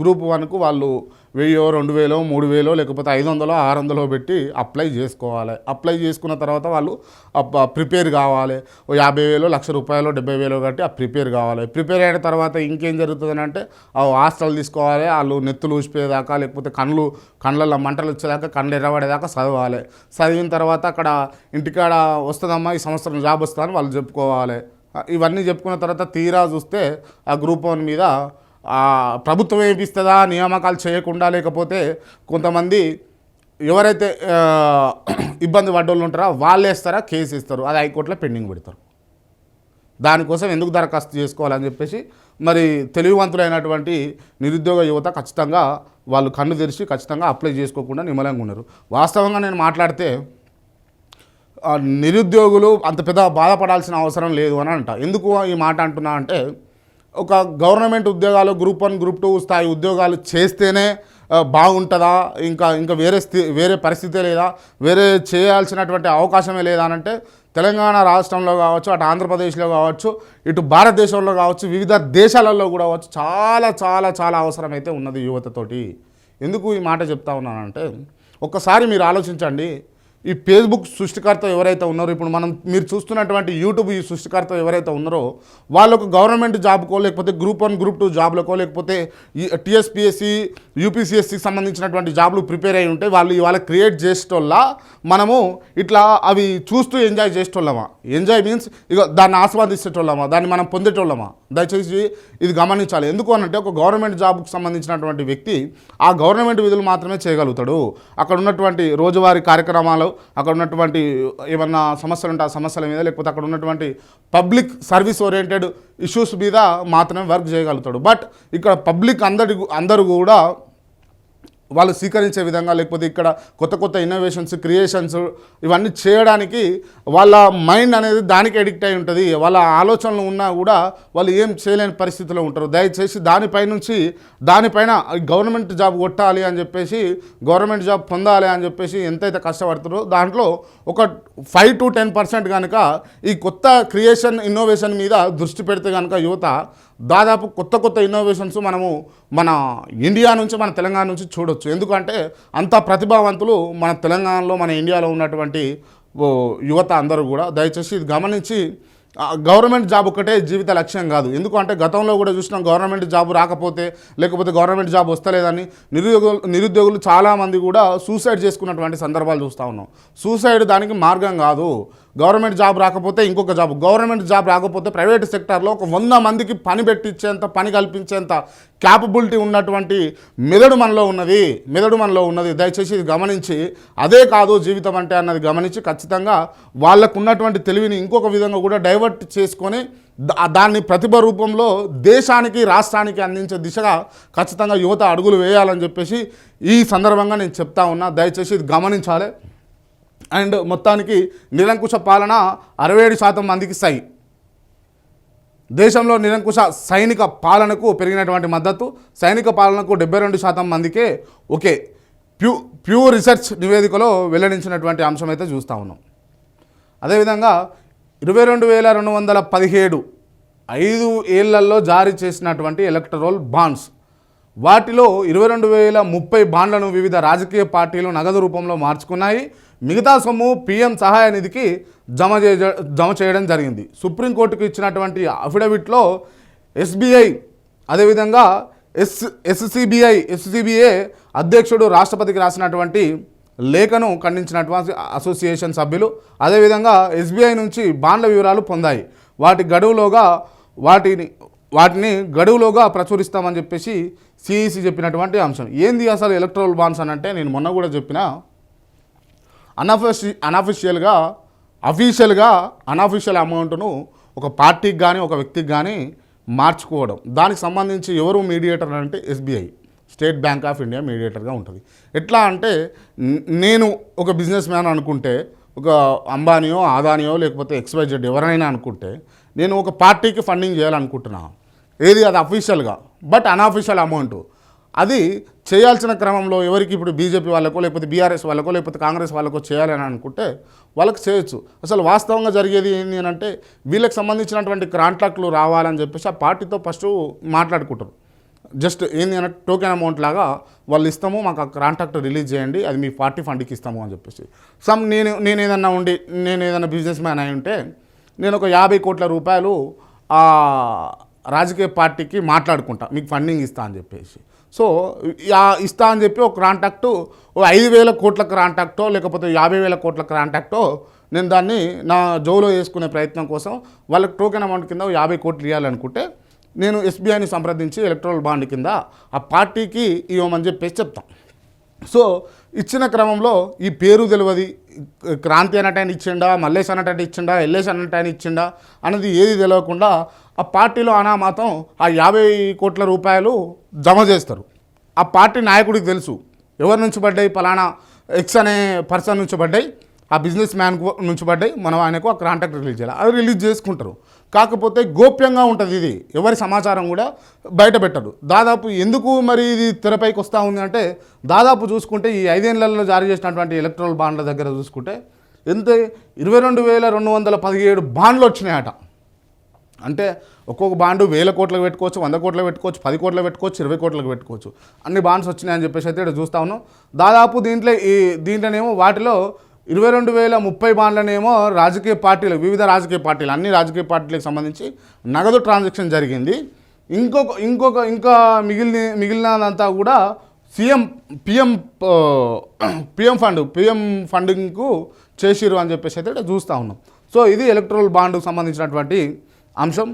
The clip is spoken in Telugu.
గ్రూప్ వన్కు వాళ్ళు వెయ్యో రెండు వేలో మూడు వేలో లేకపోతే ఐదు వందలో ఆరు వందలో పెట్టి అప్లై చేసుకోవాలి. అప్లై చేసుకున్న తర్వాత వాళ్ళు ప్రిపేర్ కావాలి. ఓ యాభై వేలో లక్ష రూపాయలు డెబ్బై వేలో కట్టి ఆ ప్రిపేర్ కావాలి. ప్రిపేర్ అయిన తర్వాత ఇంకేం జరుగుతుందని అంటే ఆ హాస్టల్ తీసుకోవాలి వాళ్ళు నెత్తులు ఊసిపోయేదాకా లేకపోతే కళ్ళు కళ్ళల్లో మంటలు వచ్చేదాకా కళ్ళు ఎర్రబడేదాకా చదవాలి. చదివిన తర్వాత అక్కడ ఇంటికాడ వస్తుందమ్మా ఈ సంవత్సరం జాబ్ వస్తుందని వాళ్ళు చెప్పుకోవాలి. ఇవన్నీ చెప్పుకున్న తర్వాత తీరా చూస్తే ఆ గ్రూప్ వన్ మీద ప్రభుత్వం ఏమిస్తుందా నియామకాలు చేయకుండా లేకపోతే కొంతమంది ఎవరైతే ఇబ్బంది పడ్డోళ్ళు ఉంటారో వాళ్ళు వేస్తారా కేసు ఇస్తారు అది హైకోర్టులో పెండింగ్ పెడతారు. దానికోసం ఎందుకు దరఖాస్తు చేసుకోవాలని చెప్పేసి మరి తెలివివంతులైనటువంటి నిరుద్యోగ యువత ఖచ్చితంగా వాళ్ళు కన్ను తెరిచి ఖచ్చితంగా అప్లై చేసుకోకుండా నిమ్మలంగా ఉన్నారు. వాస్తవంగా నేను మాట్లాడితే నిరుద్యోగులు అంత పెద్ద బాధపడాల్సిన అవసరం లేదు అని అంట. ఎందుకు ఈ మాట అంటున్నా అంటే ఒక గవర్నమెంట్ ఉద్యోగాలు గ్రూప్ వన్ గ్రూప్ టూ స్థాయి ఉద్యోగాలు చేస్తేనే బాగుంటుందా? ఇంకా ఇంకా వేరే స్థి వేరే పరిస్థితే లేదా? వేరే చేయాల్సినటువంటి అవకాశమే లేదా అని అంటే తెలంగాణ రాష్ట్రంలో కావచ్చు అటు ఆంధ్రప్రదేశ్లో కావచ్చు ఇటు భారతదేశంలో కావచ్చు వివిధ దేశాలలో కూడా కావచ్చు చాలా చాలా చాలా అవసరమైతే ఉన్నది యువతతోటి. ఎందుకు ఈ మాట చెప్తా ఉన్నానంటే ఒక్కసారి మీరు ఆలోచించండి. ఈ ఫేస్బుక్ సృష్టికర్త ఎవరైతే ఉన్నారో ఇప్పుడు మనం మీరు చూస్తున్నటువంటి యూట్యూబ్ ఈ సృష్టికర్త ఎవరైతే ఉన్నారో వాళ్ళకు గవర్నమెంట్ జాబ్కో లేకపోతే గ్రూప్ వన్ గ్రూప్ టూ జాబ్లకో లేకపోతే ఈ టీఎస్పిఎస్సి యూపీసీఎస్సికి సంబంధించినటువంటి జాబ్లు ప్రిపేర్ అయి ఉంటే వాళ్ళు ఇవాళ క్రియేట్ చేసేటోళ్ళ మనము ఇట్లా అవి చూస్తూ ఎంజాయ్ చేసేటోళ్ళమా? ఎంజాయ్ మీన్స్ ఇక దాన్ని ఆస్వాదించేటోళ్ళమా? దాన్ని మనం పొందేటోళ్ళమా? దయచేసి ఇది గమనించాలి. ఎందుకు అనంటే ఒక గవర్నమెంట్ జాబ్కు సంబంధించినటువంటి వ్యక్తి ఆ గవర్నమెంట్ విధులు మాత్రమే చేయగలుగుతాడు. అక్కడ ఉన్నటువంటి రోజువారీ కార్యక్రమాలు అక్కడ ఉన్నటువంటి ఏమన్నా సమస్యలు ఉంటే ఆ సమస్యల మీద లేకపోతే అక్కడ ఉన్నటువంటి పబ్లిక్ సర్వీస్ ఓరియంటెడ్ ఇష్యూస్ మీద మాత్రమే వర్క్ చేయగలుగుతాడు. బట్ ఇక్కడ పబ్లిక్ అందరి అందరూ కూడా వాళ్ళు స్వీకరించే విధంగా లేకపోతే ఇక్కడ కొత్త కొత్త ఇన్నోవేషన్స్ క్రియేషన్స్ ఇవన్నీ చేయడానికి వాళ్ళ మైండ్ అనేది దానికి అడిక్ట్ అయి ఉంటుంది. వాళ్ళ ఆలోచనలు ఉన్నా కూడా వాళ్ళు ఏం చేయలేని పరిస్థితిలో ఉంటారు. దయచేసి దానిపై నుంచి దానిపైన గవర్నమెంట్ జాబ్ కొట్టాలి అని చెప్పేసి గవర్నమెంట్ జాబ్ పొందాలి అని చెప్పేసి ఎంతైతే కష్టపడుతారో దాంట్లో ఒక ఫైవ్ టు టెన్ పర్సెంట్ కనుక ఈ కొత్త క్రియేషన్ ఇన్నోవేషన్ మీద దృష్టి పెడితే కనుక యువత దాదాపు కొత్త కొత్త ఇన్నోవేషన్స్ మనము మన ఇండియా నుంచి మన తెలంగాణ నుంచి చూడొచ్చు. ఎందుకంటే అంత ప్రతిభావంతులు మన తెలంగాణలో మన ఇండియాలో ఉన్నటువంటి యువత అందరూ కూడా దయచేసి ఇది గమనించి గవర్నమెంట్ జాబ్ ఒకటే జీవిత లక్ష్యం కాదు. ఎందుకంటే గతంలో కూడా చూసినాం గవర్నమెంట్ జాబ్ రాకపోతే లేకపోతే గవర్నమెంట్ జాబ్ వస్తలేదని నిరుద్యోగులు నిరుద్యోగులు చాలామంది కూడా సూసైడ్ చేసుకున్నటువంటి సందర్భాలు చూస్తూ ఉన్నాం. సూసైడ్ దానికి మార్గం కాదు. గవర్నమెంట్ జాబ్ రాకపోతే ఇంకొక జాబ్. గవర్నమెంట్ జాబ్ రాకపోతే ప్రైవేట్ సెక్టార్లో ఒక వంద మందికి పని పెట్టించేంత పని కల్పించేంత క్యాపబిలిటీ ఉన్నటువంటి మెదడు మనలో ఉన్నది. మెదడు మనలో ఉన్నది. దయచేసి ఇది గమనించి అదే కాదు జీవితం అంటే అన్నది గమనించి ఖచ్చితంగా వాళ్ళకు ఉన్నటువంటి తెలివిని ఇంకొక విధంగా కూడా డైవర్ట్ చేసుకొని దాన్ని ప్రతిభ రూపంలో దేశానికి రాష్ట్రానికి అందించే దిశగా ఖచ్చితంగా యువత అడుగులు వేయాలని చెప్పేసి ఈ సందర్భంగా నేను చెప్తా ఉన్నా. దయచేసి ఇది గమనించాలి. అండ్ మొత్తానికి నిరంకుశ పాలన అరవై ఏడు శాతం మందికి సై. దేశంలో నిరంకుశ సైనిక పాలనకు పెరిగినటువంటి మద్దతు సైనిక పాలనకు డెబ్బై రెండు శాతం మందికే ఓకే. ప్యూ ప్యూ రీసెర్చ్ నివేదికలో వెల్లడించినటువంటి అంశం అయితే చూస్తూ ఉన్నాం. అదేవిధంగా ఇరవై రెండు వేల రెండు వందల పదిహేడు ఐదు ఏళ్ళలో జారీ చేసినటువంటి ఎలక్టరల్ బాండ్స్. వాటిలో ఇరవై రెండు వేల ముప్పై బాండ్లను వివిధ రాజకీయ పార్టీలు నగదు రూపంలో మార్చుకున్నాయి. మిగతా సొమ్ము పీఎం సహాయ నిధికి జమ చే జమ చేయడం జరిగింది. సుప్రీంకోర్టుకు ఇచ్చినటువంటి అఫిడవిట్లో ఎస్బీఐ అదేవిధంగా ఎస్ ఎస్సిబిఐ ఎస్సిబిఏ అధ్యక్షుడు రాష్ట్రపతికి రాసినటువంటి లేఖను ఖండించినటువంటి అసోసియేషన్ సభ్యులు. అదేవిధంగా ఎస్బీఐ నుంచి బాండ్ల వివరాలు పొందాయి. వాటి గడువులోగా వాటిని వాటిని గడువులోగా ప్రచురిస్తామని చెప్పేసి సిఈసి చెప్పినటువంటి అంశం. ఏంది అసలు ఎలక్ట్రల్ బాండ్స్ అని అంటే నేను మొన్న కూడా చెప్పిన అనఫిషి అనఫిషియల్గా అఫీషియల్గా అనఫిషియల్ అమౌంట్ను ఒక పార్టీకి కానీ ఒక వ్యక్తికి కానీ మార్చుకోవడం. దానికి సంబంధించి ఎవరు మీడియేటర్ అంటే SBI. State bank of India మీడియేటర్గా ఉంటుంది. ఎట్లా అంటే నేను ఒక బిజినెస్ మ్యాన్ అనుకుంటే ఒక అంబానీయో ఆదానియో లేకపోతే ఎక్స్వైజెడ్ ఎవరైనా అనుకుంటే నేను ఒక పార్టీకి ఫండింగ్ చేయాలనుకుంటున్నా. ఏది అది అఫీషియల్గా బట్ అన్అఫీషియల్ అమౌంట్. అది చేయాల్సిన క్రమంలో ఎవరికి ఇప్పుడు బీజేపీ వాళ్ళకో లేకపోతే బీఆర్ఎస్ వాళ్ళకో లేకపోతే కాంగ్రెస్ వాళ్ళకో చేయాలని అనుకుంటే వాళ్ళకి చేయొచ్చు. అసలు వాస్తవంగా జరిగేది ఏంటి అని అంటే వీళ్ళకి సంబంధించినటువంటి కాంట్రాక్టులు రావాలని చెప్పేసి ఆ పార్టీతో ఫస్ట్ మాట్లాడుకుంటారు. జస్ట్ ఏంది అంటే టోకెన్ అమౌంట్ లాగా వాళ్ళు ఇస్తాము మాకు ఆ కాంట్రాక్ట్ రిలీజ్ చేయండి అది మీ పార్టీ ఫండ్కి ఇస్తాము అని చెప్పేసి. సమ్ నేను నేను ఏదన్నా ఉండి నేను ఏదన్నా బిజినెస్ మ్యాన్ అయి ఉంటే నేను ఒక యాభై కోట్ల రూపాయలు ఆ రాజకీయ పార్టీకి మాట్లాడుకుంటా మీకు ఫండింగ్ ఇస్తా అని చెప్పేసి. సో ఇస్తా అని చెప్పి ఒక కాంటాక్టు ఓ ఐదు వేల కోట్ల కాంటాక్టో లేకపోతే యాభై వేల కోట్ల కాంటాక్టో నేను దాన్ని నా జోలో వేసుకునే ప్రయత్నం కోసం వాళ్ళకి టోకెన్ అమౌంట్ కింద యాభై కోట్లు ఇవ్వాలనుకుంటే నేను ఎస్బీఐని సంప్రదించి ఎలక్ట్రల్ బాండ్ కింద ఆ పార్టీకి ఇవ్వమని చెప్పేసి చెప్తాం. సో ఇచ్చిన క్రమంలో ఈ పేరు తెలియదు క్రాంతి అన్నట్టు ఇచ్చిండా మల్లేష్ అన్నట్టు ఇచ్చిండా ఎల్లేష్ అన్నట్టు ఇచ్చిండా అన్నది ఏది తెలియకుండా ఆ పార్టీలో అనామాతం ఆ యాభై కోట్ల రూపాయలు జమ చేస్తారు. ఆ పార్టీ నాయకుడికి తెలుసు. ఎవరి నుంచి పడ్డాయి? పలానా ఎక్స్ అనే పర్సన్ నుంచి పడ్డాయి. ఆ బిజినెస్ మ్యాన్ నుంచి పడ్డాయి. మనం ఆయనకు ఆ కాంటాక్ట్ రిలీజ్ చేయాలి. అది రిలీజ్ చేసుకుంటారు. కాకపోతే గోప్యంగా ఉంటుంది ఇది. ఎవరి సమాచారం కూడా బయట పెట్టరు దాదాపు ఎందుకు మరి ఇది తెరపైకి వస్తూ ఉంది అంటే దాదాపు చూసుకుంటే ఈ ఐదేళ్ళలో జారీ చేసినటువంటి ఎలక్ట్రల్ బాండ్ల దగ్గర చూసుకుంటే ఎంత ఇరవై రెండు వేల రెండు వందల పదిహేడు బాండ్లు వచ్చినాయట. అంటే ఒక్కొక్క బాండు వేల కోట్లకు పెట్టుకోవచ్చు వంద కోట్లకు పెట్టుకోవచ్చు పది కోట్లకు పెట్టుకోవచ్చు ఇరవై కోట్లకు పెట్టుకోవచ్చు. అన్ని బాండ్స్ వచ్చినాయని చెప్పేసి అయితే ఇక్కడ చూస్తా ఉన్నాం. దాదాపు దీంట్లో ఈ దీంట్లోనేమో వాటిలో ఇరవై రెండు వేల ముప్పై బాండ్లనేమో రాజకీయ పార్టీలు వివిధ రాజకీయ పార్టీలు అన్ని రాజకీయ పార్టీలకు సంబంధించి నగదు ట్రాన్సాక్షన్ జరిగింది. ఇంకొక ఇంకొక ఇంకా మిగిలిన మిగిలినదంతా కూడా CM PM PM fund PM ఫండింగ్కు చేసిరు అని చెప్పేసి అయితే ఇక్కడ చూస్తూ ఉన్నాం. సో ఇది ఎలక్ట్రల్ బాండ్కు సంబంధించినటువంటి అంశం.